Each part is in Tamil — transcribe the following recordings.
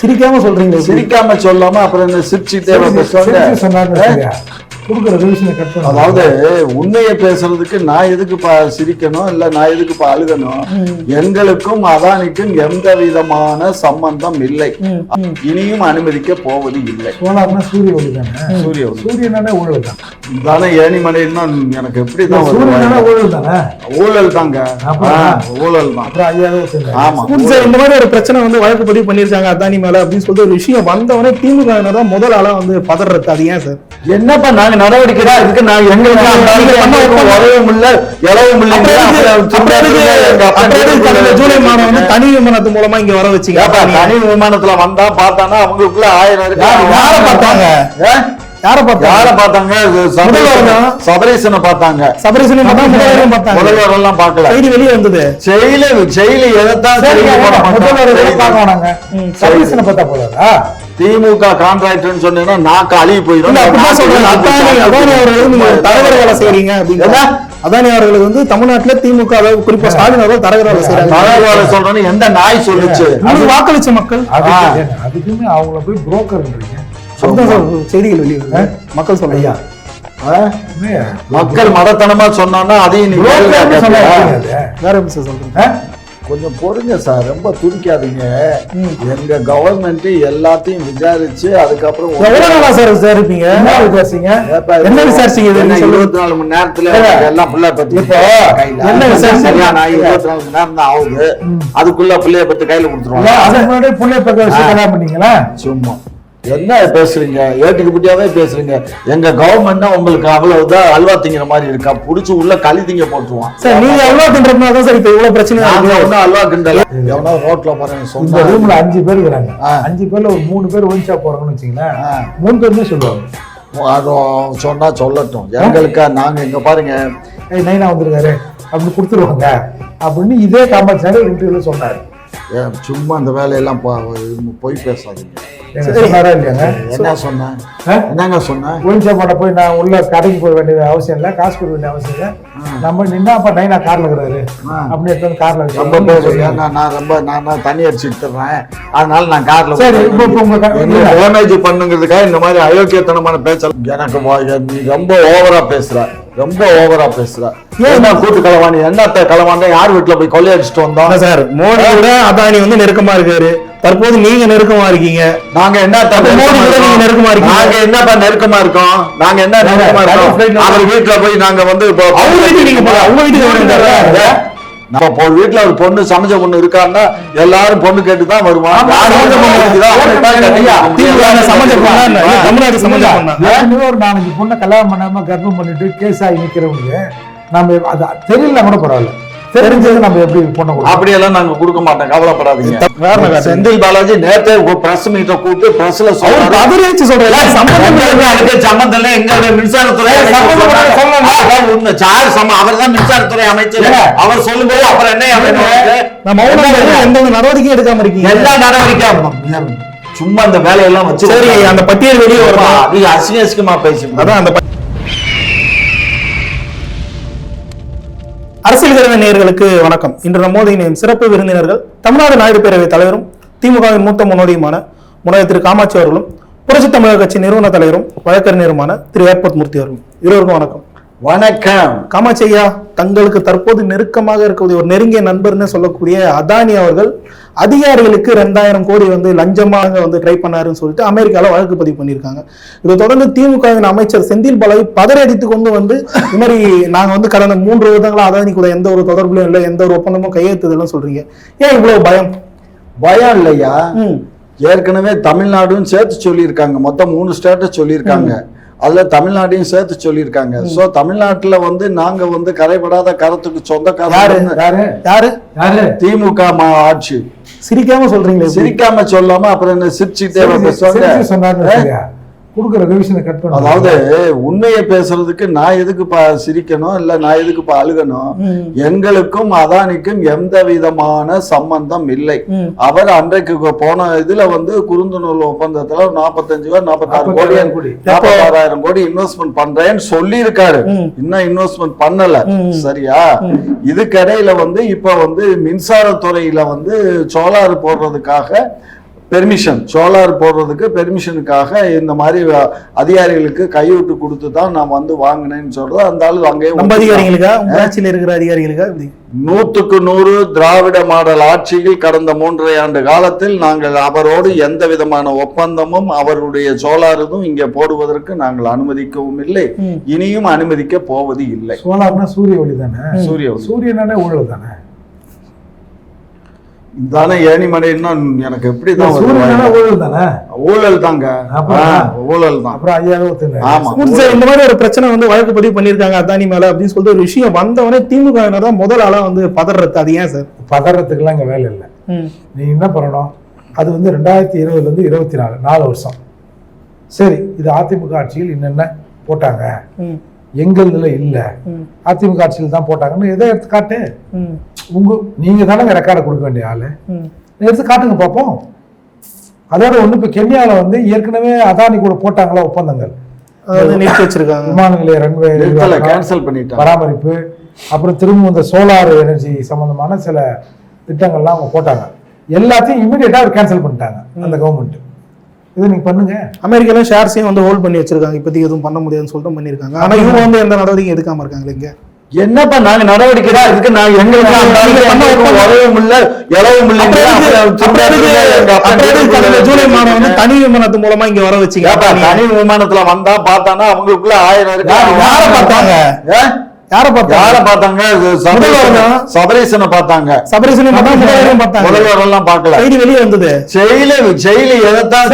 சிரிக்காம சொல்றீங்க சிரிக்காம சொல்லாம அப்புறம் சிரிச்சுட்டே சொன்னாரு கொடுக்குற ரிவிஷனை கட் பண்ண அதாவது உண்மையை பேசுறதுக்கு நான் எதுக்குப்பா சிரிக்கணும்? இல்ல நான் எதுக்குப்பா அழுகணும் எங்களுக்கும் அதானிக்கும் எந்த விதமான சம்பந்தம் இல்லை. இனியும் அனுமதிக்க போவது இல்லை. சோலார்னா சூரிய ஒளி தானே? சூரிய ஒளி. சூரியனாலே ஊழல் தான். தானே ஏனிமலைன்னா எனக்கு எப்படிதான் சூரியனாலே? ஊழல் தானே? ஊழல் தாங்க. ஊழல் தான். ஆமா. இந்த மாதிரி ஒரு பிரச்சனை வந்து வழக்கு பதிவு பண்ணிருக்காங்க அதானி மேல அப்படின்னு சொல்லிட்டு ஒரு விஷயம் வந்தவொடனே திமுக தான் முதல் ஆளா வந்து பதறது அது ஏன் சார்? என்னப்பா நாங்க நடவடிக்கை தான் இருக்கு. நான் எங்களுக்கு உதவும் இல்ல இளவும் இல்ல ஜூலை மாதம் வந்து தனி விமானத்து மூலமா இங்க வர வச்சீங்க. தனி விமானத்துல வந்தா பார்த்தானா? அவங்களுக்குள்ள ஆயிரம் இருக்கு. யார் பார்த்தாங்க? யார பார்த்தாங்க? யார பார்த்தாங்க? சபரீசனை-. சபரீசனை பார்த்தாங்க. சபரிசனையும் பார்த்தா முதல்வரையும் பார்த்தாங்க. முதல்வர் எல்லாம் பார்க்கல. செய்தி வெளியே வந்தது. செயலி செயலி எதைத்தான். முதல்வர். பார்க்க வேணாங்க பார்த்தா போதாதா? திமுக கான்ட்ராக்டர்னு சொன்னீங்கன்னா நாக்கு அழுகி போயிடும். சொல்றேன் தலைவர் வேலை செய்றீங்க அப்படின்னு? அதானி அவர்களுக்கு வந்து தமிழ்நாட்டுல திமுக குறிப்பா ஸ்டாலின் அவர்கள் தலைவர் வேலை செய்யறாங்க தலைவர் சொல்றேன்னு எந்த நாய் சொல்லுச்சு? உங்களுக்கு வாக்களிச்ச மக்கள். அதுக்கு ஆ. ஏங்க, அதுக்குன்னு அவங்கள போய் புரோக்கர்ன்றீங்க செய்திகள் வெளியே. மக்கள்? உண்மையா? மக்கள் மடத்தனமா அதையும் சொன்னா கேட்பியா? எப்படிங்க அது? வேற ஆ? கொஞ்சம் பொறுங்க சார். ரொம்ப துடிக்காதீங்க. எங்க கவர்மெண்ட் எல்லாத்தையும் விசாரிச்சு அதுக்கப்புறம் எவ்வளவு நாளா சார் விசாரிப்பீங்க? என்ன விசாரிச்சீங்க? என்ன விசாரிச்சீங்க. இருபத்தி நாலு மணி நேரத்துல எல்லாம் பிள்ளை பத்தி என்ன விசாரிச்சீங்க? நான் இருபத்தி நாலு மணி நேரம் தான் ஆகுது. அதுக்குள்ள பிள்ளைய பத்தி கையில கொடுத்துருவாங்க. அதுக்கு முன்னாடி புள்ளைய கல்யாணம் பண்ணீங்களா? சும்மா. என்ன பேசுறீங்க? ஏட்டுக்கு பிடியாவே பேசுறீங்க. எங்க கவர்மெண்ட் உங்களுக்கு அவ்வளவுதான் அல்வா திங்கிற மாதிரி இருக்கா? புடிச்சு உள்ள களி திங்க போட்டுருவான். சார் நீங்க எவ்வளவு தின்றதுனால தான் சார் இப்ப இவ்வளவு பிரச்சனை ஒண்ணும் அல்வா கிண்டல. எவனோ ரோட்ல போறேன் இந்த ரூம்ல அஞ்சு பேர் இருக்கிறாங்க. அஞ்சு பேர்ல ஒரு மூணு பேர் ஷாப் போறாங்கன்னு வச்சுங்களேன். மூணு பேருமே சொல்லுவாங்க. அது சொன்னா சொல்லட்டும். எங்களுக்கா? நாங்க இங்க பாருங்க. நைனா வந்திருக்காரு. அப்படி கொடுத்துருவாங்க. அப்படின்னு இதே காமெடி சார் இன்டர்வியூல சொன்னாரு. சும்மா அந்த வேலையெல்லாம் பொய் பேசாதீங்க. என்ன சொன்னேன்? என்னங்க சொன்னேன் போய் நான் உள்ள கடைக்கு போக வேண்டிய அவசியம் இல்லை காசு கொடுக்க வேண்டிய அவசியம் இல்லை. நம்ம நின்னா அப்ப நைனா கார்ல இருக்கிறாரு. ஆ. அப்படின்னு எடுத்து கார்ல ரொம்ப நான் ரொம்ப நான் தண்ணி அடிச்சுட்டு தர்றேன் அதனால நான் கார்ல சரி, இப்போ- உங்க. டேமேஜ் பண்ணுங்கிறதுக்காக இந்த மாதிரி அயோக்கியத்தனமான பேச்சல் எனக்கு நீ ரொம்ப ஓவரா பேசுற. ரொம்ப ஓவரா பேசுற. ஏன்? கூட்டு களவாணி? என்னத்த களவாண்ட? யார் வீட்டுல போய் கொள்ளையடிச்சிட்டு வந்தோம் சார் மோடி விட அதானி வந்து நெருக்கமா இருக்காரு. தற்போது நீங்க நெருக்கமா இருக்கீங்க. நாங்க என்ன நீங்க நெருக்கமா இருக்கீங்க. நாங்க என்னப்பா நெருக்கமா இருக்கோம்? நாங்க என்ன நெருக்கமா இருக்கோம்? அவர் வீட்டுல போய் நாங்க வந்து இப்போ அவங்க வீட்டுக்கு நீங்க போல அவங்க வீட்டுக்கு நம்ம இப்போ வீட்டுல ஒரு பொண்ணு சமைச்ச பொண்ணு இருக்கான்னா எல்லாரும் பொண்ணு கேட்டு தான் வருவான் ஒரு நாலஞ்சு பொண்ணை கல்யாணம் பண்ணாம கர்ப்பம் பண்ணிட்டு கேஸ் ஆகி நிக்கிறவங்க நம்ம அது தெரியல கூட பரவாயில்ல. தெரிஞ்சது நம்ம எப்படி பொண்ணை அப்படியெல்லாம் நாங்க கொடுக்க மாட்டோம். கவலைப்படாதீங்க. செந்தில் பாலாஜி நேத்தே பிரஸ் மீட்ட கூப்பிட்டு பிரஸ்ல அவர் சொல்றாரு. சொல்றாரு. சம்பந்தம் சம்பந்தம் இல்லை, எங்க மின்சாரத்துறை உண்மை. சார் சம- அவர்தான் மின்சாரத்துறை அமைச்சர். அவர் சொல்லும்போது அப்புறம் என்ன எந்த நடவடிக்கையும் எடுக்காம இருக்கீங்க. எல்லா நடவடிக்கையும். சும்மா அந்த வேலையெல்லாம் வச்சு சரி அந்த பட்டியல் வெளியே வரும் அது அசிங்க அசிங்கமா பேசி அதான் அந்த அரசியல் கருவி நேயர்களுக்கு வணக்கம். இன்று நம்மோது இணையும் சிறப்பு விருந்தினர்கள் தமிழ்நாடு நாயுடு பேரவைத் தலைவரும் திமுகவின் மூத்த முன்னோடியுமான முனைவர் திரு காமாட்சி அவர்களும் புரட்சி தமிழக கட்சி நிறுவன தலைவரும் வழக்கறிஞருமான திரு ஏர்போர்ட் மூர்த்தி அவர்களும். இருவருக்கும் வணக்கம். வணக்கம். காமாட்சி ஐயா தங்களுக்கு தற்போது நெருக்கமாக இருக்கக்கூடிய ஒரு நெருங்கிய நண்பர்னு சொல்லக்கூடிய அதானி அவர்கள் அதிகாரிகளுக்கு ரெண்டாயிரம் கோடி வந்து லஞ்சமாக வந்து ட்ரை பண்ணாருன்னு சொல்லிட்டு அமெரிக்கால வழக்கு பதிவு பண்ணியிருக்காங்க. இதை தொடர்ந்து திமுகவின் அமைச்சர் செந்தில் பாலாஜி பதறடித்து கொண்டு வந்து இது மாதிரி நாங்க வந்து கடந்த மூன்று வருடங்களா அதானி கூட எந்த ஒரு தொடர்புலையும் இல்லை எந்த ஒரு ஒப்பந்தமும் கையெழுத்துதலும் சொல்றீங்க. ஏன் இவ்வளவு பயம்? பயம் இல்லையா. ஏற்கனவே தமிழ்நாடும் சேர்த்து சொல்லியிருக்காங்க. மொத்தம் மூணு ஸ்டேட்டை சொல்லியிருக்காங்க. அதுல தமிழ்நாட்டையும் சேர்த்து சொல்லியிருக்காங்க. சோ தமிழ்நாட்டுல வந்து நாங்க வந்து கரைபடாத கரத்துக்கு சொந்தக்காரர் யாரு? யாரு? யாரு? திமுக மா- ஆட்சி. சிரிக்காம சொல்றீங்களே? சிரிக்காம சொல்லாம அப்புறம் என்ன சிரிச்சுட்டே சிரிச்சு- கொடுக்குற ரிவிஷனை கட் பண்ண அதாவது உண்மையை பேசுறதுக்கு நான் எதுக்குப்பா சிரிக்கணும் இல்ல நான் எதுக்குப்பா அழுகணும். எங்களுக்கும் அதானிக்கும் எந்த விதமான சம்பந்தம் இல்லை. அவர் அன்றைக்கு போன இதுல வந்து குறுந்தொழில் ஒப்பந்தத்துல நாற்பத்தஞ்சு கோடி நாற்பத்தாறு கோடி 46 கோடி. நாற்பத்தாறாயிரம் கோடி இன்வெஸ்ட்மெண்ட் பண்றேன்னு சொல்லி இருக்காரு. இன்னும் இன்வெஸ்ட்மெண்ட் பண்ணல. சரியா இதுக்கடையில வந்து இப்ப வந்து மின்சாரத்துறையில வந்து சோலார் போடுறதுக்காக பெர்மிஷன் சோலார் போடுறதுக்கு பெர்மிஷனுக்காக இந்த மாதிரி அதிகாரிகளுக்கு கைவிட்டு கொடுத்து தான் நான் வந்து வாங்கினேன்னு சொல்றது. அந்த ஆளு அங்கேயே நம்ம அதிகாரிகளுக்கா? ஆட்சியில் இருக்கிற அதிகாரிகளுக்கா? நூத்துக்கு நூறு திராவிட மாடல் ஆட்சியில் கடந்த மூன்றரை ஆண்டு காலத்தில் நாங்கள் அவரோடு எந்த விதமான ஒப்பந்தமும் அவருடைய சோலாரதும் இங்கே போடுவதற்கு நாங்கள் அனுமதிக்கவும் இல்லை. இனியும் அனுமதிக்க போவது இல்லை சோலார்னா சூரிய ஒளி தானே? சூரிய. சூரியனாலே ஊழல் தானே? தானே ஏனிமலைன்னா எனக்கு எப்படி தான் ஊழல் தானே? ஊழல் தாங்க. ஊழல் தான். அப்புறம் ஐயாயிரம் ஆமா. இந்த மாதிரி ஒரு பிரச்சனை வந்து வழக்கு பதிவு பண்ணியிருக்காங்க அதானி மேல அப்படின்னு சொல்லிட்டு ஒரு விஷயம் வந்தவொடனே திமுக தான் முதல் ஆளா வந்து பதறது. அது ஏன் சார்? பதறதுக்கெல்லாம் இங்க வேலை இல்லை. நீ என்ன பண்ணணும்? அது வந்து ரெண்டாயிரத்தி இருபதுலேருந்து இருபத்தி நாலு நாலு வருஷம். சரி இது அதிமுக ஆட்சியில் என்னென்ன போட்டாங்க. எங்களதுல இல்லை. அதிமுக ஆட்சியில் தான் போட்டாங்கன்னு எதை எடுத்து காட்டு. உங்க நீங்க தானே ரெக்கார்டை கொடுக்க வேண்டிய ஆளு. எடுத்து காட்டுங்க பார்ப்போம் அதோட ஒண்ணு இப்ப கென்யால வந்து ஏற்கனவே அதானி கூட போட்டாங்களா ஒப்பந்தங்கள். நிறுத்தி வச்சிருக்காங்க. விமான நிலைய ரன்வே கேன்சல் பண்ணிட்டாங்க பராமரிப்பு. அப்புறம் திரும்ப இந்த சோலார் எனர்ஜி சம்பந்தமான சில திட்டங்கள்லாம் அவங்க போட்டாங்க. எல்லாத்தையும் இமீடியட்டா கேன்சல் பண்ணிட்டாங்க அந்த கவர்மெண்ட் இதை நீங்க பண்ணுங்க. அமெரிக்கால ஷேர்ஸையும் வந்து ஹோல்ட் பண்ணி வச்சிருக்காங்க? இப்போதைக்கு எதுவும் பண்ண முடியாதுன்னு சொல்லிட்டு பண்ணியிருக்காங்க. ஆனா இவங்க வந்து எந்த நடவடிக்கையும் எடுக்காம இருக்காங்க இங்க. என்னப்பா நாங்க நடவடிக்கை தான் இதுக்கு நாங்க எங்களுக்கு இல்ல எதுக்கு கடந்த ஜூலை மாதம் வந்து தனி விமானத்து மூலமா இங்க வர வச்சீங்க தனி விமானத்துல வந்தா பார்த்தானா? அவங்களுக்குள்ள ஆயிரம் இருக்கு. யார்- பார்த்தாங்க? யார பார்த்தாங்க? யாரை பார்த்தாங்க? சபரீசனை- பார்த்தாங்க. சபரிசனை பார்த்தா பார்த்தாங்க. முதல்வர் எல்லாம் பார்க்கல. செய்தி வெளியே வந்தது. செயலி செயலி எதைத்தான்.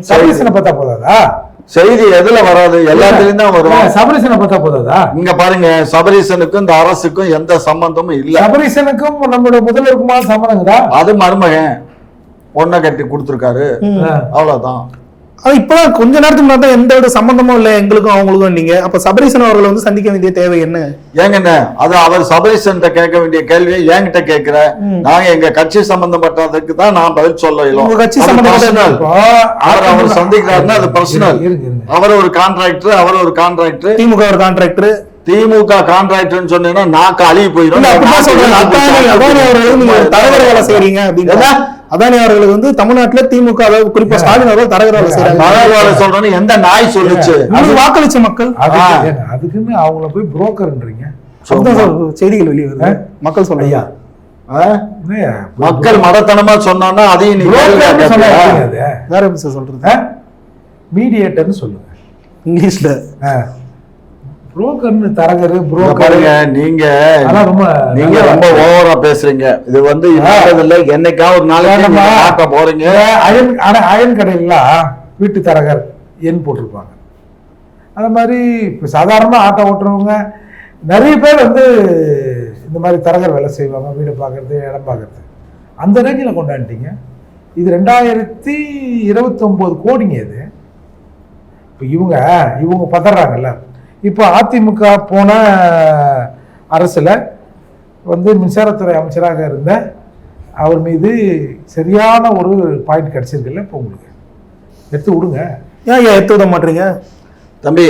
சபரிசனை பார்த்தா போதாதா? செய்தி எதுல வராது? எல்லாத்துலயும் தான் வரும். சபரிசனை பார்த்தா போதாதா? இங்க பாருங்க சபரீசனுக்கும் இந்த அரசுக்கும் எந்த சம்பந்தமும் இல்ல. சபரிசனுக்கும் நம்மளோட முதல்வருக்குமா சம்மதங்கடா அது மருமகன். பொண்ணை கட்டி கொடுத்துருக்காரு. அவ்வளவுதான். அது இப்பதான் கொஞ்ச நேரத்துக்கு முன்னாடி தான் எந்த ஒரு சம்பந்தமும் இல்லை எங்களுக்கும் அவங்களுக்கும் நீங்க. அப்ப சபரீசன் அவர்களை வந்து சந்திக்க வேண்டிய தேவை என்ன? ஏங்கண்ணே அது அவர் சபரீசன் கேட்க வேண்டிய கேள்வியை என்கிட்ட கேட்கிற. நாங்க எங்க கட்சி சம்பந்தப்பட்டதுக்கு தான் நான் பதில் சொல்ல. உங்க கட்சி அவர் அவர் சந்திக்கிறாருன்னா அது இருங்க. அவர் ஒரு கான்ட்ராக்டர் அவர் ஒரு கான்ட்ராக்டர் திமுக ஒரு கான்ட்ராக்டர் திமுக கான்ட்ராக்டர்னு சொன்னீங்கன்னா நாக்கு அழுகி போயிடும் வேலை செய்றீங்க அப்படின்னு? அதானி அவர்களுக்கு வந்து தமிழ்நாட்டுல திமுக அதாவது குறிப்பா ஸ்டாலின் அவர்கள் தரகர் வேலை செய்யறாங்க சொல்றேன்னு எந்த நாய் சொல்லுச்சு? வாக்களிச்ச மக்கள். அதுக்கு ஆ. ஏங்க, அதுக்குன்னு அவங்கள போய் புரோக்கர்ன்றீங்க. செய்திகள் வெளியே வருது. மக்கள் சொல்றாங்க ஐயா? மக்கள் மடத்தனமா அதையும் சொன்னா கேட்பியா? எப்படிங்க அது? வேற சொல்றது? மீடியேட்டர்னு சொல்லுங்க. இங்கிலீஷ்ல. ஆ. புரோக்கர்னு தரகரு புரோக்கர். நீங்க நீங்க ரொம்ப ஓவரா பேசுறீங்க. இது வந்து இல்ல என்னைக்கா ஒரு நாளைக்கு பார்க்க போறீங்க. அயன் ஆனா அயன் கடையிலாம் வீட்டு தரகர் எண் போட்டிருப்பாங்க. அந்த மாதிரி இப்போ சாதாரணமாக ஆட்டோ ஓட்டுறவங்க நிறைய பேர் வந்து இந்த மாதிரி தரகர் வேலை செய்வாங்க. வீடு பார்க்கறது இடம் பார்க்கறது. அந்த ரேஞ்சில் கொண்டாடிட்டீங்க இது ரெண்டாயிரத்தி இருபத்தொம்போது கோடிங்க இது. இப்போ இவங்க இவங்க பதறாங்கல்ல. இப்போ அதிமுக போன அரசில் வந்து மின்சாரத்துறை அமைச்சராக இருந்த அவர் மீது சரியான ஒரு பாயிண்ட் கிடைச்சிருக்குல்ல இப்போ உங்களுக்கு? எடுத்து விடுங்க. ஏன் ஐயா எடுத்து விட மாட்டீங்க? தம்பி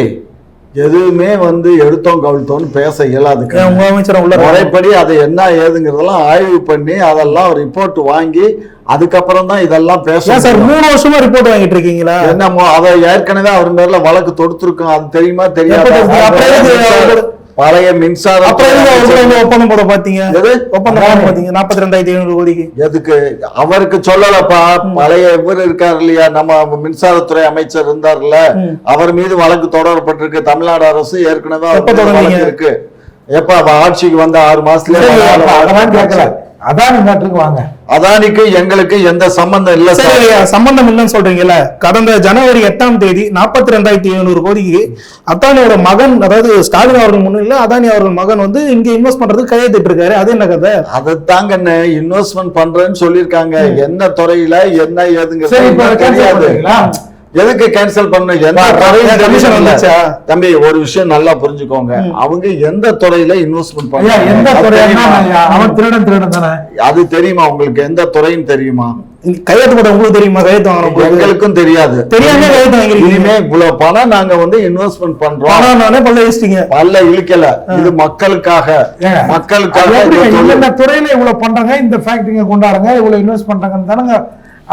எதுவுமே வந்து எடுத்தோம் கவிழ்த்தோம்னு பேச இயலாதுக்கு ஏன் உங்க அமைச்சர் உள்ள முறைப்படி அது என்ன ஏதுங்கிறதெல்லாம் ஆய்வு பண்ணி அதெல்லாம் ரிப்போர்ட் வாங்கி அதுக்கப்புறம் தான் இதெல்லாம் பேச சார். மூணு வருஷமா ரிப்போர்ட் வாங்கிட்டு இருக்கீங்களா? என்னமோ அதை ஏற்கனவே அவர் மேல வழக்கு தொடுத்திருக்கோம் அது தெரியுமா தெரியாதா? பழைய மின்சார அப்புறம் ஒப்பந்தம் போட பாத்தீங்க? எது? ஒப்பந்தம் பாத்தீங்க? நாற்பத்தி ரெண்டாயிரத்தி ஐநூறு கோடிக்கு. எதுக்கு? அவருக்கு சொல்லலப்பா. பழைய இவர் இருக்கார் இல்லையா? நம்ம மின்சாரத்துறை அமைச்சர் இருந்தார்ல. அவர் மீது வழக்கு தொடரப்பட்டிருக்கு. தமிழ்நாடு அரசு ஏற்கனவே இருக்கு. எப்ப? ஆட்சிக்கு வந்த ஆறு மாசத்துல அதான் நாட்டுக்கு வாங்க. அதானிக்கு எங்களுக்கு எந்த சம்பந்தம் இல்ல சரி சம்பந்தம் இல்லைன்னு சொல்றீங்கல்ல? கடந்த ஜனவரி எட்டாம் தேதி நாற்பத்தி ரெண்டாயிரத்தி எழுநூறு கோடிக்கு அதானியோட மகன் அதாவது ஸ்டாலின் அவர்கள் முன்னிலையில அதானி அவர்கள் மகன் வந்து இங்க இன்வெஸ்ட் பண்றதுக்கு கையெழுத்திட்டு இருக்காரு அது என்ன கதை? அதைத்தாங்க இன்வெஸ்ட்மெண்ட் பண்றேன்னு சொல்லியிருக்காங்க. என்ன துறையில என்ன சரி எதுக்கு கேன்சல் பண்ண துறையும் கமிஷன். வந்துச்சா? தம்பி ஒரு விஷயம் நல்லா புரிஞ்சுக்கோங்க. அவங்க எந்த துறையில இன்வெஸ்ட்மெண்ட் ஐயா பண்றாங்க எந்த துறையா? அவன் திருடன் திருடன் தானே? அது தெரியுமா? உங்களுக்கு எந்த துறைன்னு தெரியுமா? கையெழுத்து போட உங்களுக்கு தெரியுமா? கையெழுத்து வாங்கணும் போது? எங்களுக்கும் தெரியாது. தெரியாம கையெழுத்து வாங்கிருக்கீங்க இனிமே இவ்வளவு பணம் நாங்க வந்து இன்வெஸ்ட்மெண்ட் பண்றோம். பணம்னாலே பல்ல வச்சிட்டீங்க பல்ல இழுக்கல. இது மக்களுக்காக. மக்களுக்காக? இந்த துறையில இவ்வளவு பண்றாங்க இந்த ஃபேக்டரிங்க கொண்டாடுங்க இவ்வளவு இன்வெஸ்ட் பண்றாங்கன்னு தானங்க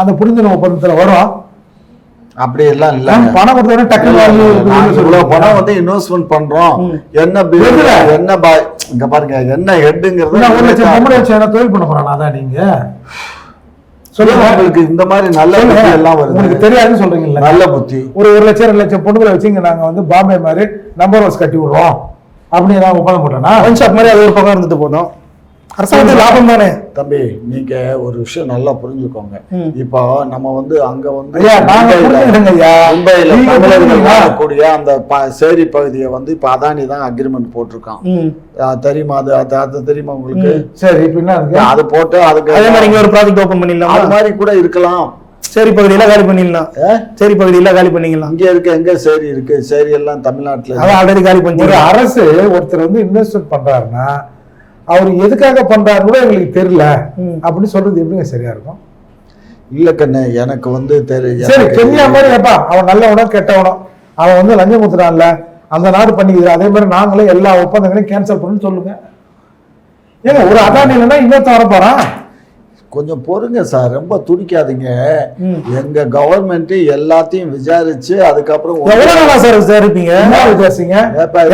அந்த புரிந்துணர்வு ஒப்பந்தத்துல வரும். அப்படி எல்லாம் இல்ல பணம் கொடுத்த உடனே டக்குனு பணம் வந்து இன்வெஸ்ட்மெண்ட் பண்றோம். என்ன? என்ன பா- இங்க பாருங்க என்ன ஹெட்டுங்கிறது ஒரு லட்சம் பொம்பளை வச்சு தொழில் பண்ண போறானா அதான் நீங்க. சொல்லுங்க. உங்களுக்கு இந்த மாதிரி நல்ல. புத்தி எல்லாம் உங்களுக்கு வருது தெரியாதுன்னு சொல்றீங்கல்ல. நல்ல புத்தி. ஒரு ஒரு லட்சம் ரெண்டு லட்சம் பொண்ணுங்களை வச்சுங்க நாங்க வந்து பாம்பே மாதிரி நம்பர் ஹவுஸ் கட்டி விடுறோம். அப்படின்னு நான் ஒப்பந்தம் போட்டேன்னா ஒன் ஷாப் மாதிரி அது ஒரு பக்கம் இருந்துட்டு போதும் அரசாங்கத்துக்கு லாபம் தானே தம்பி நீங்க ஒரு விஷயம் நல்லா புரிஞ்சுக்கோங்க. இப்போ நம்ம வந்து அங்க வந்து நீங்க தமிழர்கள்? வாழக்கூடிய அந்த சேரி பகுதியை வந்து இப்ப அதானி தான் அக்ரிமெண்ட் போட்டிருக்கான். தெரியுமா? அது அது தெரியுமா உங்களுக்கு? சரி இப்ப அது போட்டு அதுக்கு அதே மாதிரி ஒரு ப்ராஜெக்ட் ஓபன் பண்ணிடலாம்? அது மாதிரி கூட இருக்கலாம். சரி பகுதியில காலி பண்ணிடலாம்? சரி பகுதியில காலி பண்ணிக்கலாம். இங்க இருக்க எங்க சேரி இருக்கு? சேரி எல்லாம் தமிழ்நாட்டுல அதான் ஆல்ரெடி காலி பண்ணி அரசு ஒருத்தர் வந்து இன்வெஸ்ட்மெண்ட் பண்றாருன்னா அவர் எதுக்காக பண்றாரு கூட எங்களுக்கு தெரியல. ம். அப்படின்னு சொல்றது எப்படிங்க சரியா இருக்கும்? இல்ல கண்ணு எனக்கு வந்து தெரி- சரி கென்யா மாதிரி கேப்பா. அவன் நல்லவனோ கெட்டவனோ அவன் வந்து லஞ்சம் குத்துறான்ல அந்த நாடு பண்ணிக்குது. அதே மாதிரி நாங்களும் எல்லா ஒப்பந்தங்களையும் கேன்சல் பண்ணு சொல்லுங்க. ஏங்க ஒரு அதானி இல்லைன்னா இன்னொருத்த வர போறான் கொஞ்சம் பொறுங்க சார் ரொம்ப துடிக்காதீங்க. எங்க கவர்மெண்ட் எல்லாத்தையும் விசாரிச்சு அதுக்கப்புறம் சார் விசாரிப்பீங்க? என்ன விசாரிச்சீங்க?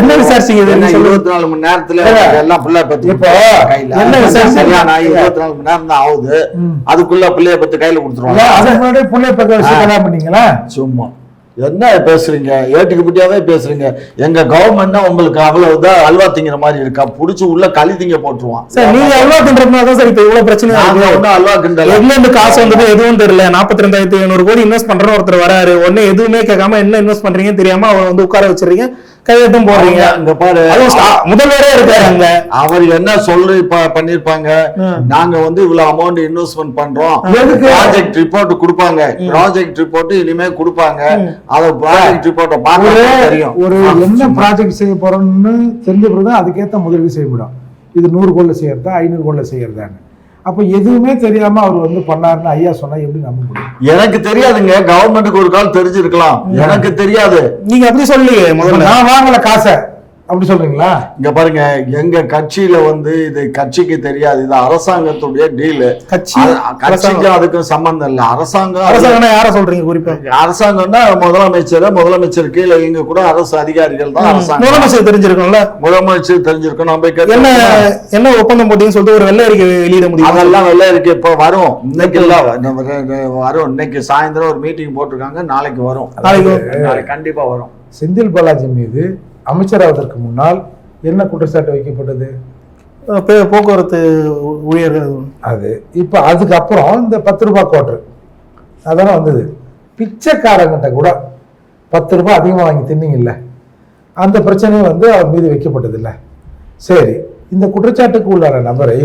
என்ன விசாரிச்சீங்க. இருபத்தி நாலு மணி நேரத்துல எல்லாம் பிள்ளை பத்தி இப்போ கையில. என்ன ஆகி இருபத்தி நாலு மணி நேரம் தான் ஆகுது. அதுக்குள்ள பிள்ளைய பத்தி கையில கொடுத்துருவாங்க. அதுக்கு முன்னாடி புள்ளைய கல்யாணம் பண்ணீங்களா? சும்மா. என்ன பேசுறீங்க? ஏட்டுக்கு பிட்டியாவே பேசுறீங்க. எங்க கவர்மெண்ட் உங்களுக்கு அவ்வளவுதான் அல்வா திங்கிற மாதிரி இருக்கா? புடிச்சு உள்ள களி திங்க போட்டுருவான். சார் நீங்க எவ்வளவு பண்றதுனால தான் சார் இப்ப இவ்வளவு பிரச்சனை ஒண்ணும் அல்வா கிண்டல எதுல இருந்து காசு வந்தது எதுவும் தெரியல. நாற்பத்தி ரெண்டாயிரத்தி ஐநூறு கோடி இன்வெஸ்ட் பண்றோம் ஒருத்தர் வராரு. உடனே எதுவுமே கேட்காம என்ன இன்வெஸ்ட் பண்றீங்கன்னு தெரியாம அவரை வந்து உட்கார வச்சிருக்கீங்க கையெழுத்தும் போடுறீங்க. இங்க பாரு. முதல்வரே இருக்காரு அங்க அவர் என்ன சொல்லி பண்ணிருப்பாங்க. நாங்க வந்து இவ்வளவு அமௌண்ட் இன்வெஸ்ட்மெண்ட் பண்றோம்? ப்ராஜெக்ட் ரிப்போர்ட் கொடுப்பாங்க. ப்ராஜெக்ட் ரிப்போர்ட் இனிமே கொடுப்பாங்க. அத ப்ராஜெக்ட் ரிப்போர்ட்ட பார்த்தா தெரியும். ஒரு என்ன. ப்ராஜெக்ட் செய்ய போறோம்னு தெரிஞ்ச பிறகு அதுக்கேற்ற முதலீடு செய்யப்படும் இது நூறு கோல்ல செய்யறதா? ஐநூறு கோல்ல செய்யறதான்னு. அப்ப எதுவுமே தெரியாம அவர் வந்து பண்ணாருன்னு ஐயா சொன்னா எப்படி நம்ப முடியும்? எனக்கு தெரியாதுங்க. கவர்மெண்ட்டுக்கு ஒரு கால் தெரிஞ்சிருக்கலாம். எனக்கு தெரியாது. நீங்க அப்படி முதல்ல நான் வாங்கல காசை. அப்படி சொல்றீங்களா? இங்க பாருங்க எங்க கட்சியில வந்து இது கட்சிக்கு தெரியாது. இது அரசாங்கத்துடைய டீல் கட்சி? கட்சிக்கும் அரசாங்கம். அதுக்கும் சம்பந்தம் இல்ல. அரசாங்கம் அரசாங்கம்னா யார சொல்றீங்க குறிப்பா? அரசாங்கம்னா முதலமைச்சர் முதலமைச்சர் கீழே இங்க கூட அரசு அதிகாரிகள் தான் அரசாங்கம். முதலமைச்சர் தெரிஞ்சிருக்கும்ல முதலமைச்சர் தெரிஞ்சிருக்கும் நம்ம என்ன என்ன ஒப்பந்தம் போட்டீங்கன்னு சொல்லிட்டு ஒரு வெள்ளை அறிக்கை வெளியிட முடியும்? அதெல்லாம் வெள்ள இருக்கு இப்ப வரும். இன்னைக்கு இல்ல. வரும். இன்னைக்கு சாயந்தரம் ஒரு மீட்டிங் போட்டிருக்காங்க. நாளைக்கு வரும். நாளைக்கு கண்டிப்பா வரும். செந்தில் பாலாஜி மீது அமைச்சராவதற்கு முன்னால் என்ன குற்றச்சாட்டு வைக்கப்பட்டது? போக்குவரத்து ஊழியர்கள். அது. இப்போ அதுக்கப்புறம் இந்த பத்து ரூபாய் கோட்டர் அதானே வந்தது. பிச்சைக்காரங்கிட்ட கூட பத்து ரூபாய் அதிகமாக வாங்கி தின்னீங்கல்ல அந்த பிரச்சனையும் வந்து அவர் மீது வைக்கப்பட்டதில்ல. சரி இந்த குற்றச்சாட்டுக்கு உள்ளான நபரை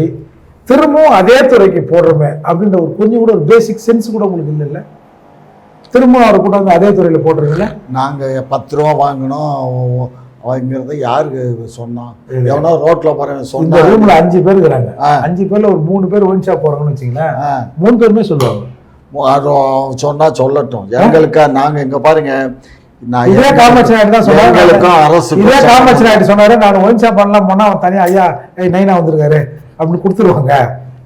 திரும்பவும் அதே துறைக்கு போடுறோமே அப்படின்ற ஒரு கொஞ்சம் கூட ஒரு பேசிக் சென்ஸ் கூட உங்களுக்கு இல்லைல்ல? திரும்ப அவர் கூட வந்து அதே துறையில் போடுறீங்களா நாங்க பத்து ரூபா வாங்கணும் அவங்கிறத யாருக்கு சொன்னான். எவனோ ரோட்ல போறவன் இந்த சொன்னா ரூம்ல அஞ்சு பேர் இருக்கிறாங்க. அஞ்சு பேர்ல ஒரு மூணு பேர் ஒயின் ஷாப் போறாங்கன்னு வச்சுங்களேன். மூணு பேருமே சொல்லுவாங்க. சொன்னா சொல்லட்டும். எங்களுக்கு நாங்க இங்க பாருங்க. நான் இதே நாயுடு தான் அரசு இதே நாயுடு சொன்னாரு நான் ஷாப் பண்ணலாம். போனா அவன் தனியா ஐயா ஏய் நைனா வந்திருக்காரு. அப்படின்னு கொடுத்துருவாங்க.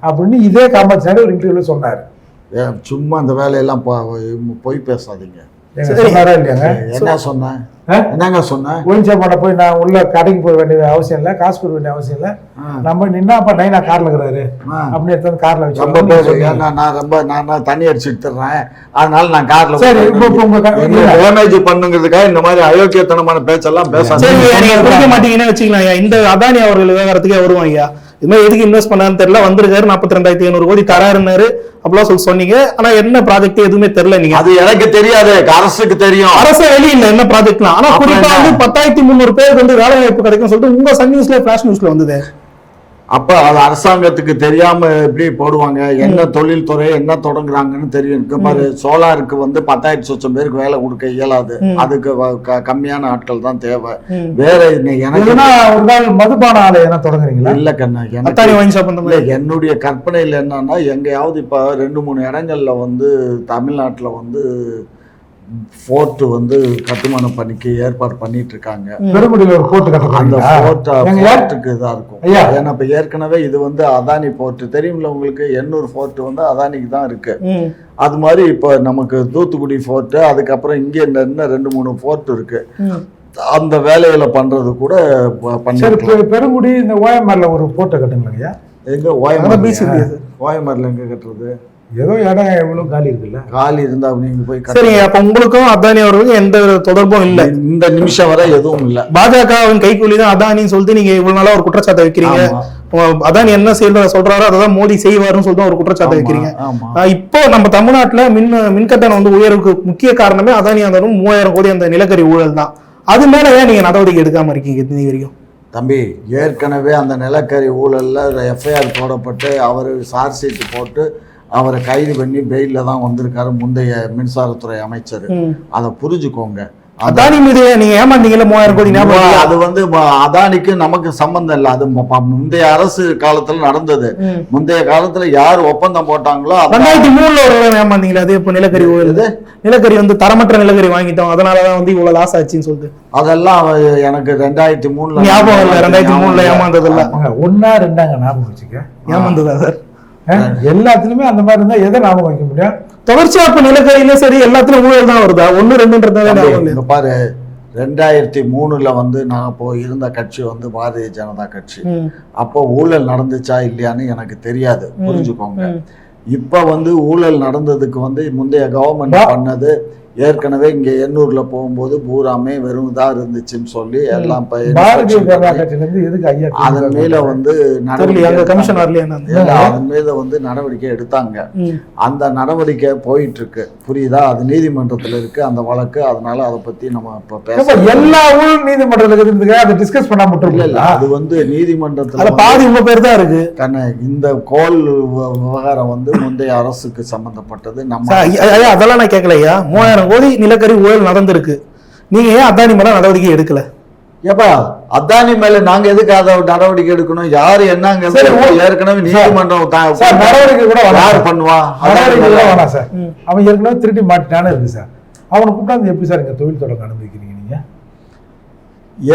அப்படின்னு இதே நாயுடு ஒரு இன்டர்வியூல சொன்னாரு. ஏன் சும்மா இந்த வேலையெல்லாம் பொய் பேசாதீங்க. என்ன சொன்னேன்? என்னங்க சொன்னேன் பண்ண போய் நான் உள்ள கடைக்கு போக வேண்டிய அவசியம் இல்லை காசு கொடுக்க வேண்டிய அவசியம் இல்லை. நம்ம நின்னா அப்ப நைனா கார்ல இருக்கிறாரு. அப்படின்னு எடுத்து கார்ல ரொம்ப வச்சு பேர் நான் ரொம்ப நான் தண்ணி அடிச்சுட்டு தர்றேன் அதனால நான் கார்ல சரி. டேமேஜ் பண்ணுங்கிறதுக்காக இந்த மாதிரி அயோக்கியத்தனமான பேச்செல்லாம் குடிக்க மாட்டீங்கன்னு வச்சுக்கலாம் ஐயா. இந்த அதானி அவர்கள் விவகாரத்துக்கே வருவாங்க ஐயா. இது மாதிரி எதுக்கு இன்வெஸ்ட் பண்ணான்னு தெரியல. வந்திருக்காரு நாற்பத்தி ரெண்டாயிரத்தி ஐநூறு கோடி தராருன்னாரு. அப்படிலாம் சொல்லி சொன்னீங்க. ஆனா என்ன ப்ராஜெக்ட் எதுவுமே தெரியல நீங்க. அது எனக்கு தெரியாது. அரசுக்கு தெரியும். அரசு வெளியில என்ன ப்ராஜெக்ட்லாம் ஆனா குறிப்பா? வந்து பத்தாயிரத்தி முந்நூறு பேருக்கு வந்து வேலை வாய்ப்பு கிடைக்கும் சொல்லிட்டு உங்க சன் நியூஸ்ல பிளாஷ் நியூஸ்ல வந்தது. அப்ப அது அரசாங்கத்துக்கு தெரியாம எப்படி போடுவாங்க? என்ன தொழில் துறை என்ன தொடங்குறாங்கன்னு தெரியும். இருக்கு பாரு சோலாருக்கு வந்து பத்தாயிரத்தி சொச்சம் பேருக்கு வேலை கொடுக்க இயலாது. அதுக்கு கம்மியான ஆட்கள் தான் தேவை. வேற என்ன எனக்கு ஒரு நாள் மதுபான ஆலை என்ன தொடங்குறீங்களா? இல்ல கண்ணா எனக்கு என்னுடைய கற்பனையில் என்னன்னா எங்கேயாவது இப்போ ரெண்டு மூணு இடங்கள்ல வந்து தமிழ்நாட்டுல வந்து ஃபோர்ட்டு வந்து கட்டுமான பணிக்கு ஏற்பாடு பண்ணிட்டு இருக்காங்க பெருங்குடியில ஒரு போட்டு கட்ட அந்த போறீங்களா? போர்ட் எங்க போர்ட்டுக்கு இதாக இருக்கும். ஐயா. ஏன்னா இப்போ ஏற்கனவே இது வந்து அதானி போர்ட் தெரியுமில்ல உங்களுக்கு? எண்ணூர் ஃபோர்ட் வந்து அதானிக்கு தான் இருக்கு. அது மாதிரி இப்போ நமக்கு தூத்துக்குடி ஃபோர்ட்டு அதுக்கப்புறம் இங்கே இன்னும் ரெண்டு மூணு ஃபோர்ட் இருக்கு. அந்த வேலைகளை பண்றது கூட ப- சரி பண்ணிருக்கலாம் பெ- பெருங்குடி இந்த ஓஎம்ஆர்ல ஒரு போட்டை கட்டுங்களா எங்க? சார்? ஓயமர்ல எங்க கட்டுறது? ஏதோ இடம் எவ்வளவு காலி இருக்குல்ல? காலி இருந்தா நீங்க போய். சரிங்க அப்ப உங்களுக்கும் அதானி அவர்களுக்கும் எந்த ஒரு தொடர்பும் இல்ல. இந்த நிமிஷம் வரை எதுவும் இல்ல. பாஜகவின் கைக்கூலி தான் அதானின்னு சொல்லிட்டு நீங்க இவ்வளவு நாளா ஒரு குற்றச்சாட்டை வைக்கிறீங்க. அதானி என்ன செய்யற சொல்றாரோ அதான் மோடி செய்வாருன்னு சொல்லிட்டு ஒரு குற்றச்சாட்டை வைக்கிறீங்க. இப்போ நம்ம தமிழ்நாட்டுல மின் மின்கட்டணம் வந்து உயர்வுக்கு முக்கிய காரணமே அதானி அந்த மூவாயிரம் கோடி அந்த நிலக்கரி ஊழல் தான். அது மேல ஏன் நீங்க நடவடிக்கை எடுக்காம இருக்கீங்க இன்னி வரைக்கும்? தம்பி ஏற்கனவே அந்த நிலக்கரி ஊழல்ல எஃப்ஐஆர் போடப்பட்டு அவர் சார்ஜ் ஷீட் போட்டு அவரை கைது பண்ணி பெயிலில் தான் வந்திருக்காரு முந்தைய மின்சாரத்துறை அமைச்சர். அதை புரிஞ்சுக்கோங்க. அதானி மீது நீங்க ஏமாந்தீங்கல்ல மூவாயிரம் கோடி? அது வந்து அதானிக்கு நமக்கு சம்பந்தம் இல்லை. அது முந்தைய அரசு காலத்துல நடந்தது. முந்தைய காலத்துல யார் ஒப்பந்தம் போட்டாங்களோ ரெண்டாயிரத்தி மூணுல ஒரு தடவை ஏமாந்தீங்களா? அது இப்போ நிலக்கரி இது? நிலக்கரி வந்து தரமற்ற நிலக்கரி வாங்கிட்டோம். அதனாலதான் வந்து இவ்வளவு லாஸ் ஆச்சுன்னு சொல்லிட்டு. அதெல்லாம் அவ- எனக்கு ரெண்டாயிரத்தி மூணுல ஞாபகம் இல்ல. ரெண்டாயிரத்தி மூணுல ஏமாந்ததெல்லாம். ஆமாங்க, ஒண்ணா ரெண்டாங்க ஞாபகம் வச்சுக்க. ஏமாந்ததா சார்? எல்லாத்துலயுமே அந்த மாதிரி இருந்தா எதை ஞாபகம் வைக்க முடியும்? தொடர்ச்சியா இப்ப நிலக்கரியில சரி எல்லாத்துலயும் ஊழல் தான் வருதா? ஒண்ணு? இங்க பாரு ரெண்டாயிரத்தி மூணுல வந்து நான் அப்போ இருந்த கட்சி வந்து பாரதிய ஜனதா கட்சி. அப்போ ஊழல் நடந்துச்சா இல்லையான்னு எனக்கு தெரியாது. புரிஞ்சுக்கோங்க. இப்ப வந்து ஊழல் நடந்ததுக்கு வந்து முந்தைய கவர்மெண்ட். பண்ணது ஏற்கனவே இங்க எண்ணூர்ல போகும்போது பூராமே வெறும் இதா இருந்துச்சுன்னு சொல்லி எல்லாம் பாரதிய ஜனதா பண்ணி எதுக்கு ஐயா அதன் மேல வந்து நடவடிக்கை கமிஷன் அதன் மீத வந்து நடவடிக்கை எடுத்தாங்க. அந்த நடவடிக்கை போயிட்டு இருக்கு புரியுதா? அது நீதிமன்றத்துல இருக்கு அந்த வழக்கு. அதனால அதை பத்தி நம்ம இப்ப பேச எல்லா ஊழல் நீதிமன்றத்துல அதை டிஸ்கஸ் பண்ணாம இல்ல இல்ல. அது வந்து நீதிமன்றத்துல பாதி உங்க பேர் தான் இருக்கு. கண்ண இந்த கோல் விவ- விவகாரம் வந்து முந்தைய அரசுக்கு சம்பந்தப்பட்டது. நம்ம அதெல்லாம் நான் கேட்கலையா மூவாயிரம் கோடி நிலக்கரி ஊழல் நடந்திருக்கு. நீங்க ஏன் அதானி மேல நடவடிக்கை எடுக்கல? ஏப்பா அதானி மேல நாங்க எதுக்கு அதை நடவடிக்கை எடுக்கணும்? யாரு என்னங்க ஏற்கனவே நீதிமன்றம் நடவடிக்கை கூட யார் பண்ணுவா? நடவடிக்கை கூட அதானி வேணாம் சார். அவன் ஏற்கனவே திருடி மாட்டானு இருக்கு சார். அவனை கூப்பிட்டாந்து எப்படி சார் இங்க தொழில் தொடங்க அனுமதிக்கிறீங்க நீங்க?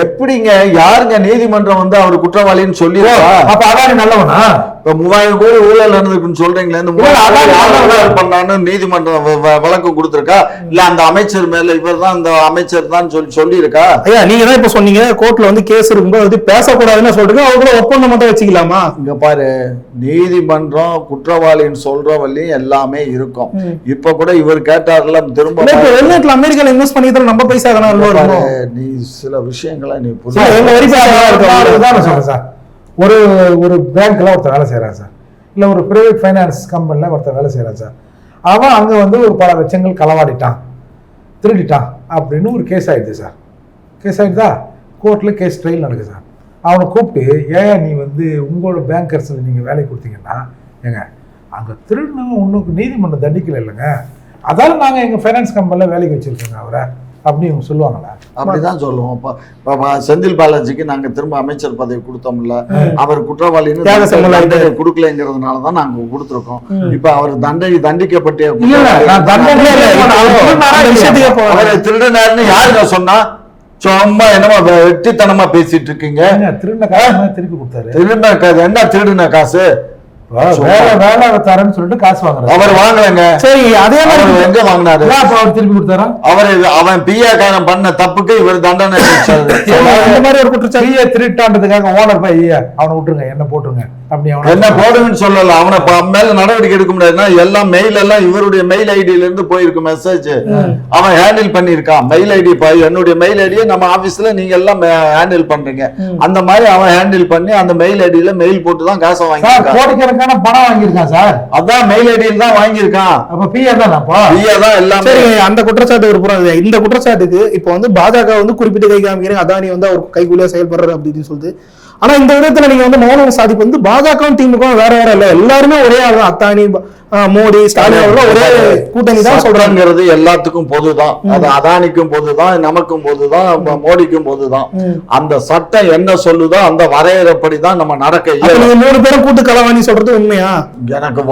எப்படிங்க யாருங்க நீதிமன்றம் வந்து அவர் குற்றவாளின்னு சொல்லிருக்கா அப்ப அதானி நல்லவனா? இப்ப மூவாயிரம் கோடி ஊழல் நடந்திருக்குன்னு சொல்றீங்களே இந்த மூவாயிரம் பண்ணான்னு நீதிமன்றம் வழக்கு கொடுத்திருக்கா? இல்ல அந்த அமைச்சர் மேல இவர் தான் இந்த அமைச்சர் தான் சொல்லி சொல்லியிருக்கா? ஐயா நீங்க தான் இப்ப சொன்னீங்க கோர்ட்ல வந்து கேஸ் இருக்கும்போது அது பேசக்கூடாதுன்னு சொல்றீங்க அவங்க கூட ஒப்பந்தம் மட்டும் வச்சுக்கலாமா? இங்க பாரு நீதிமன்றம் குற்றவாளின்னு சொல்ற வரையும் எல்லாமே இருக்கும். இப்ப கூட இவர் கேட்டார்ல திரும்ப வெளிநாட்டுல அமெரிக்கால இன்வெஸ்ட் பண்ணி தர நம்ம பைசா தானே நீ சில விஷயங்களை நீ சார், ஒரு ஒரு பேங்க்கில் ஒருத்தர் வேலை செய்கிறான் சார். இல்லை ஒரு ப்ரைவேட் ஃபைனான்ஸ் கம்பெனியில் ஒருத்தர் வேலை செய்கிறான் சார். அவன் அங்கே வந்து ஒரு பல லட்சங்கள் களவாடிட்டான். திருடிட்டான் அப்படின்னு ஒரு கேஸ் ஆகிடுது சார். கேஸ் ஆகிடுதா கோர்ட்டில் கேஸ் ட்ரையல் நடக்குது சார். அவனை கூப்பிட்டு ஏன் நீ வந்து உங்களோட பேங்கர்ஸில் நீங்கள் வேலை கொடுத்தீங்கன்னா ஏங்க அங்கே திருடினவங்க ஒன்றுக்கு நீதிமன்றம் தண்டிக்கல இல்லைங்க. அதால் நாங்கள் எங்கள் ஃபைனான்ஸ் கம்பெனியில் வேலைக்கு வச்சுருக்கோங்க அவரை. அப்படின்னு இவங்க சொல்லுவாங்களா. அப்படிதான் சொல்லுவோம். இப்ப- செந்தில் பாலாஜிக்கு நாங்க திரும்ப அமைச்சர் பதவி கொடுத்தோம்ல. அவர் குற்றவாளின்னு. தண்டனை கொடுக்கலங்கிறதுனால தான் நாங்க கொடுத்துருக்கோம். இப்ப அவர் தண்டனை தண்டிக்கப்பட்ட திருடினாருன்னு யாருங்க சொன்னா? சும்மா என்னமோ வெட்டித்தனமா பேசிட்டு இருக்கீங்க. திருடின காசு திருப்பி கொடுத்தாரு? திருடின காசு என்ன திருடின காசு? வேலை வேலை தரேன்னு சொல்லிட்டு காசு வாங்குறாரு. அவர் வாங்கலைங்க சரி அதே மாதிரி அவர் எங்க வாங்கினாரு? ஏன் அப்ப அவர் திருப்பி கொடுத்தாரா? அவர் அவன் பண்ண தப்புக்கு இவர் தண்டனை. இந்த மாதிரி ஒரு குற்றச்சாட்டு. பெரிய திருட்டாண்டதுக்காக ஓனர் போய் ஐயா அவனை விட்டுருங்க என்ன போட்டுருங்க அப்படி என்ன அவனை போடுங்கன்னு சொல்லல அவனை மேல நடவடிக்கை எடுக்க முடியாதுன்னா எல்லாம் மெயில் எல்லாம் இவருடைய மெயில் ஐடியில இருந்து போயிருக்கு மெசேஜ் அவன் ஹேண்டில் பண்ணிருக்கான் மெயில் ஐடி என்னுடைய மெயில் ஐடியை நம்ம ஆபீஸ்ல நீங்க எல்லாம் ஹேண்டில் பண்றீங்க. அந்த மாதிரி அவன் ஹேண்டில் பண்ணி அந்த மெயில் ஐடியில மெயில் போட்டு தான் காசை வாங்கியிருக்கான். கோடிக்கணக்கான பணம் வாங்கியிருக்கான் சார். அதான் மெயில் ஐடியில் தான் வாங்கியிருக்கான். அப்ப பிஆர் தான் பிஏ தான் எல்லாமே. சரி அந்த குற்றச்சாட்டு ஒரு புறம். இந்த குற்றச்சாட்டுக்கு இப்போ வந்து பாஜக வந்து குறிப்பிட்டு கை காமிக்கிறேன். அதானி வந்து அவர் கைக்குள்ளே செயல்படுறாரு அப்படின்னு சொல்லிட்டு ஆனா இந்த விதத்துல நீங்க வந்து மௌனம் சாதிப்பு வந்து பாஜகவும் திமுக வேற வேற இல்ல. எல்லாருமே ஒரே ஆள் தான் அத்தானி மோடி ஸ்டாலின் அவர்கள் ஒரே கூட்டணி தான் சொல்றாங்க. சட்டங்கிறது எல்லாத்துக்கும் பொதுதான். அது அதானிக்கும் பொதுதான் நமக்கும் பொதுதான் மோடிக்கும் பொதுதான். அந்த சட்டம் என்ன சொல்லுதோ அந்த வரையறைப்படி தான் நம்ம நடக்க. நீங்க மூணு பேரும் கூட்டு களவாணி சொல்றது உண்மையா? எனக்கு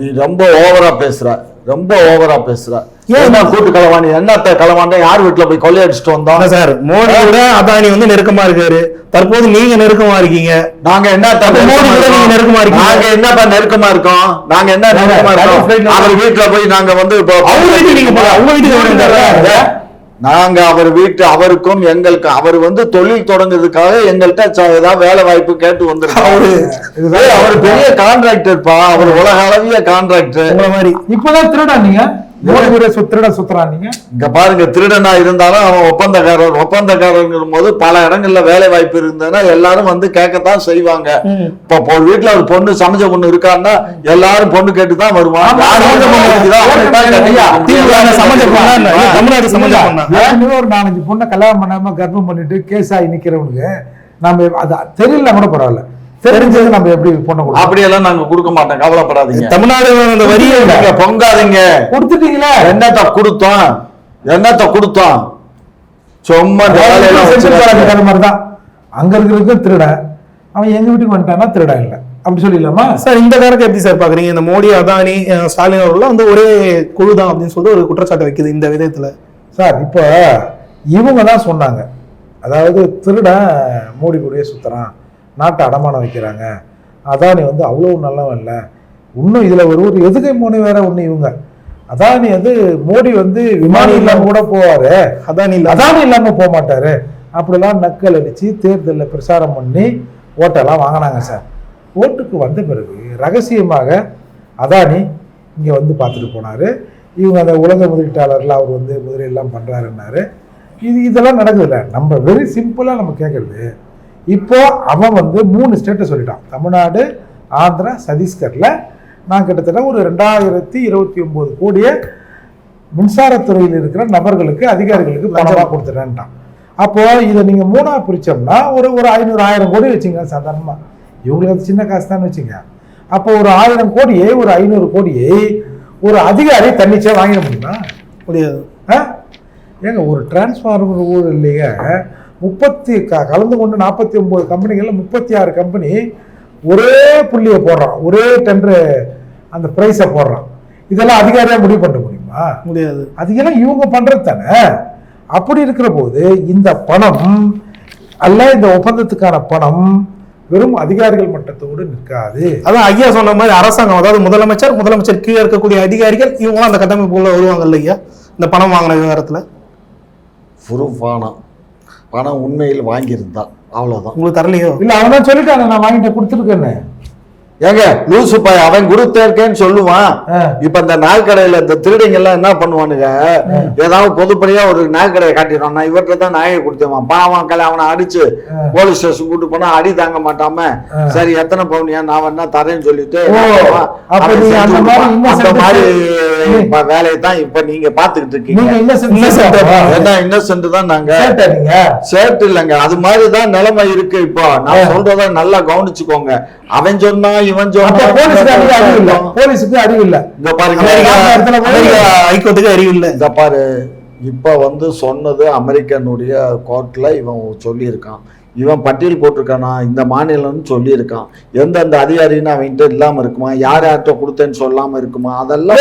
நீ ரொம்ப ஓவரா பேசுற. ரொம்ப ஓவரா பேசுற. ஏன்? என்ன கூட்டு களவாணி என்னத்த களவாண்ட யார் வீட்டுல போய் கொள்ளையடிச்சிட்டு வந்தோம்? சார் மோடியோட அதானி வந்து நெருக்கமா இருக்காரு. தற்போது நீங்க நெருக்கமா இருக்கீங்க. நாங்க அப்ப மோடி கூட நீங்க நெருக்கமா இருக்கீங்க. நாங்க என்னப்பா நெருக்கமா இருக்கோம்? நாங்க என்ன நெருக்கமா இருக்கோம்? அவர் வீட்டுல போய் நாங்க வந்து இப்போ அவங்க வீட்டுக்கு நீங்க போல அவங்க வீட்டுக்கு நாங்க அவர் வீட்டு அவருக்கும் எங்களுக்கு அவர் வந்து தொழில் தொடங்குறதுக்காக எங்கள்கிட்ட ஏதாவது வேலை வாய்ப்பு கேட்டு அவரு வந்திருக்காரு இதுதான் அவர் பெரிய கான்ட்ராக்டர்ப்பா அவர் உலக அளவிய கான்ட்ராக்டர் உங்களை மாதிரி. இப்பதான் திருடா நீங்க மோடி கூட சு- திருட சுத்துறான் நீங்க இங்க பாருங்க திருடனா இருந்தாலும் அவன் ஒப்பந்தக்காரர் ஒப்பந்தக்காரங்கிற போது பல இடங்கள்ல வேலை வாய்ப்பு இருந்ததுன்னா எல்லாரும் வந்து கேட்கத்தான் செய்வாங்க. இப்ப வீட்டுல ஒரு பொண்ணு சமைச்ச பொண்ணு இருக்கான்னா எல்லாரும் பொண்ணு கேட்டு தான் வருவான் ஒரு நாலஞ்சு பொண்ணை கல்யாணம் பண்ணாம கர்ப்பம் பண்ணிட்டு கேஸ் ஆகி நிக்கிறவனுக்கு நம்ம அது தெரியல கூட பரவாயில்ல. தெரிஞ்சது நம்ம எப்படி பொண்ணை கொடுக்கணும்? அப்படியெல்லாம் நாங்க கொடுக்க மாட்டோம் கவலைப்படாதீங்க. தமிழ்நாடு அந்த வரியை நீங்க பொங்காதீங்க. கொடுத்துட்டீங்களே. என்னத்த கொடுத்தோம்? என்னத்த கொடுத்தோம்? சும்மா இந்த வேலையெல்லாம் வச்சுக்காதீங்க. அந்த மாதிரி தான் அங்க இருக்கிறதுக்கும் திருடன் அவன் எங்க வீட்டுக்கு வந்துட்டான்னா திருடன் இல்லை. அப்படி சொல்லிடலாமா? சார் இந்த காரத்தை எப்படி சார் பாக்குறீங்க? இந்த மோடி அதானி ஸ்டாலின் அவர்கள் வந்து ஒரே குழு தான் அப்படின்னு சொல்லிட்டு ஒரு குற்றச்சாட்டு வைக்குது இந்த விதத்துல. சார் இப்போ இவங்க தான் சொன்னாங்க. அதாவது திருடன் மோடி கூடயே சுத்துறான். நாட்டை அடமானம் வைக்கிறாங்க. அதானி வந்து அவ்வளோ நல்லவன் இல்லை. இன்னும் இதில் ஒரு ஒரு எதுகை மோனி வேற ஒன்று இவங்க. அதானி வந்து மோடி வந்து விமானம் இல்லாமல் கூட போவாரு. அதானி இல்ல. அதானி இல்லாமல் போக மாட்டாரு. அப்படிலாம் நக்கல் அடித்து தேர்தலில் பிரச்சாரம் பண்ணி ஓட்டெல்லாம் வாங்கினாங்க சார். ஓட்டுக்கு வந்த பிறகு ரகசியமாக அதானி இங்கே வந்து பார்த்துட்டு போனார். இவங்க அந்த உலக முதலீட்டாளர்ல அவர் வந்து முதலீடெல்லாம் பண்ணுறாருன்னாரு இது இதெல்லாம் நடக்குதுல்ல. நம்ம வெரி சிம்பிளாக நம்ம கேட்குறது இப்போ அவன் வந்து மூணு ஸ்டேட்டை சொல்லிட்டான். தமிழ்நாடு ஆந்திரா சத்தீஸ்கரில் நான் கிட்டத்தட்ட ஒரு ரெண்டாயிரத்தி இருபத்தி ஒம்பது கோடியை மின்சாரத்துறையில் இருக்கிற நபர்களுக்கு அதிகாரிகளுக்கு பணமாக கொடுத்துட்டேன்ட்டான். அப்போ இதை நீங்க மூணா பிரிச்சோம்னா ஒரு ஒரு ஐநூறு ஆயிரம் கோடி வச்சுங்க சாதாரணமா. இவங்களுக்கு அது சின்ன காசு தான் வச்சுங்க. அப்போ ஒரு ஆயிரம் கோடியை ஒரு ஐநூறு கோடியை ஒரு அதிகாரி தன்னிச்சையா வாங்கிட முடியுமா? முடியாது. ஆ? ஏங்க ஒரு டிரான்ஸ்ஃபார்மர் ஊழல்லையே முப்பத்தி க கலந்து கொண்டு நாற்பத்தி ஒம்பது கம்பெனிகளில் முப்பத்தி ஆறு கம்பெனி ஒரே புள்ளியை போடுறான். ஒரே டெண்டரு அந்த ப்ரைஸை போடுறான். இதெல்லாம் அதிகாரியாக முடிவு பண்ண முடியுமா? முடியாது. அதெல்லாம் இவங்க பண்றது தானே? அப்படி இருக்கிற போது இந்த பணம் அல்ல இந்த ஒப்பந்தத்துக்கான பணம் வெறும் அதிகாரிகள் மட்டத்தோடு நிற்காது. அதான் ஐயா சொன்ன மாதிரி அரசாங்கம் அதாவது முதலமைச்சர் முதலமைச்சர் கீழே இருக்கக்கூடிய அதிகாரிகள் இவங்களாம் அந்த கட்டமைப்புக்குள்ள வருவாங்க இல்லையா இந்த பணம் வாங்கின விவகாரத்துல? ப்ரூஃப் பணம் உண்மையில் வாங்கியிருந்தான் அவ்வளவுதான். உங்களுக்கு தரலையோ? இல்ல அவன் தான் சொல்லிட்டாங்க நான் வாங்கிட்டு கொடுத்துருக்கேன்னு. ஏங்க லூசு பாய் அவன் கொடுத்தேன் சொல்லுவான். இப்ப இந்த நாய்க்கடையில இந்த திருடிங்க எல்லாம் என்ன பண்ணுவானுங்க? ஏதாவது பொதுப்படியா ஒரு நாய்க்கடையை காட்டிடுவான். நான் இவர்கிட்ட தான் நாயை கொடுத்தேன் பாவம் கலை அவனை அடிச்சு போலீஸ் ஸ்டேஷன் கூட்டு போனா அடி தாங்க மாட்டாம சரி எத்தனை பவுனியா நான் வேணா தரேன்னு சொல்லிட்டு அந்த மாதிரி மாதிரி வேலையை தான் இப்ப நீங்க பாத்துக்கிட்டு இருக்கீங்க. இன்னசென்ட் தான் நாங்க. சேட்டு இல்லைங்க. அது மாதிரிதான் நிலைமை இருக்கு இப்போ. நான் சொல்றத நல்லா கவனிச்சுக்கோங்க. அவன் சொன்னா இவன் அப்ப போலீஸுக்கு அறிவு அறிவு இல்ல. சொன்னா போலீஸுக்கு அறிவு இல்ல. இங்க பாருங்க. ஐக்கியத்துக்கு அறிவு இல்லை. இந்த பாரு. இப்ப வந்து சொன்னது அமெரிக்கனுடைய கோர்ட்ல இவன் சொல்லியிருக்கான். இவன் பட்டியல் போட்டிருக்கானா? இந்த மாநிலம்னு சொல்லியிருக்கான். எந்தெந்த அதிகாரின்னு அவன்கிட்ட இல்லாம இருக்குமா? யார் யார்கிட்ட கொடுத்தேன்னு சொல்லாம இருக்குமா? அதெல்லாம்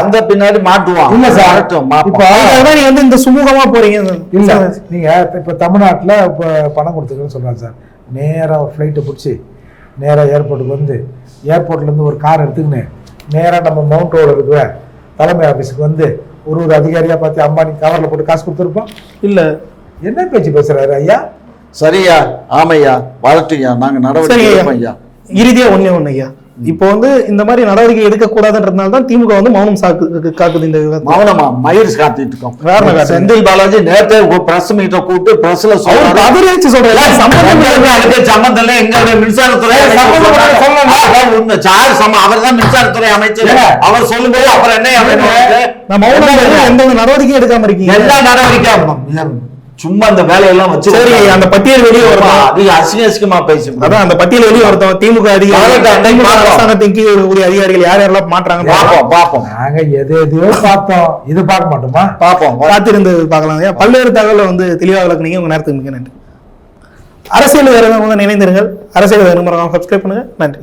அந்த பின்னாடி மாட்டுவான். இல்ல சார். வரட்டும், மாப்பான். இப்ப அதுக்காகதான் நீங்க வந்து இந்த சுமூகமா போறீங்க. இல்ல. நீங்க இப்ப தமிழ்நாட்டுல இப்ப பணம் கொடுத்துருக்குன்னு சொல்றாங்க சார். நேரா ஒரு ஃப்ளைட்டை பிடிச்சி நேரா ஏர்போர்ட்டுக்கு வந்து ஏர்போர்ட்ல இருந்து ஒரு கார் எடுத்துக்கின்னு நேரா நம்ம மவுண்ட் ரோடு இருக்கிற தலைமை ஆபீஸ்க்கு வந்து ஒரு ஒரு அதிகாரியா பார்த்து அம்பானி கவர்ல போட்டு காசு கொடுத்துருப்போம்? இல்ல. என்ன பேச்சு பேசுறாரு ஐயா? சரியா? ஆமையா? வரட்டும்யா நாங்க நடவடிக்கை ஐயா. எடுப்போம் ஐயா. இறுதியா ஒண்ணே ஒண்ணு ஐயா. இப்போ வந்து இந்த மாதிரி நடவடிக்கை எடுக்க கூடாதுன்றதுனால தான் திமுக வந்து மௌனம் சாக்கு காக்குது இந்த மௌனமா? மயிர் காத்திட்டு இருக்கோம்? செந்தில் பாலாஜி நேத்தே பிரஸ் மீட்டை கூப்பிட்டு பிரஸ்ல சொல்றாரு. பதிலளிச்சு சொல்றேன் சம்பந்தம் எங்களுடைய மின்சாரத்துறை உண்மை சார் சம அவர் தான் மின்சாரத்துறை அமைச்சர். அவர் சொல்லும்போது அப்புறம் என்ன? நான் மௌனம் எந்த நடவடிக்கையும் எடுக்காம இருக்கீங்க. எல்லா நடவடிக்கை சும்மா அந்த வேலையெல்லாம் வச்சு சரி அந்த பட்டியல் வெளியே வரணும் அது அசிங்க அசிங்கமா பேசி அதான் அந்த பட்டியல் வெளியே ஒருத்தன் திமுக அதிகாரி பார்ப்போம். அரசாங்கத்தின் கீழ் இருக்கக்கூடிய அதிகாரிகள் யார் யாரெல்லாம் மாற்றாங்க பாப்போம் பாப்போம் நாங்க எது எதையோ பார்த்தோம். இது பார்க்க மாட்டோமா? பாப்போம் காத்திருந்து பார்க்கலாம் ஐயா. பல்வேறு தகவலை வந்து தெளிவாக விளக்குனீங்க. உங்க நேரத்துக்கு மிக நன்றி. அரசியல் வேறு இணைந்திருங்கள் அரசியல் வேறு சப்ஸ்கிரைப் பண்ணுங்க. நன்றி.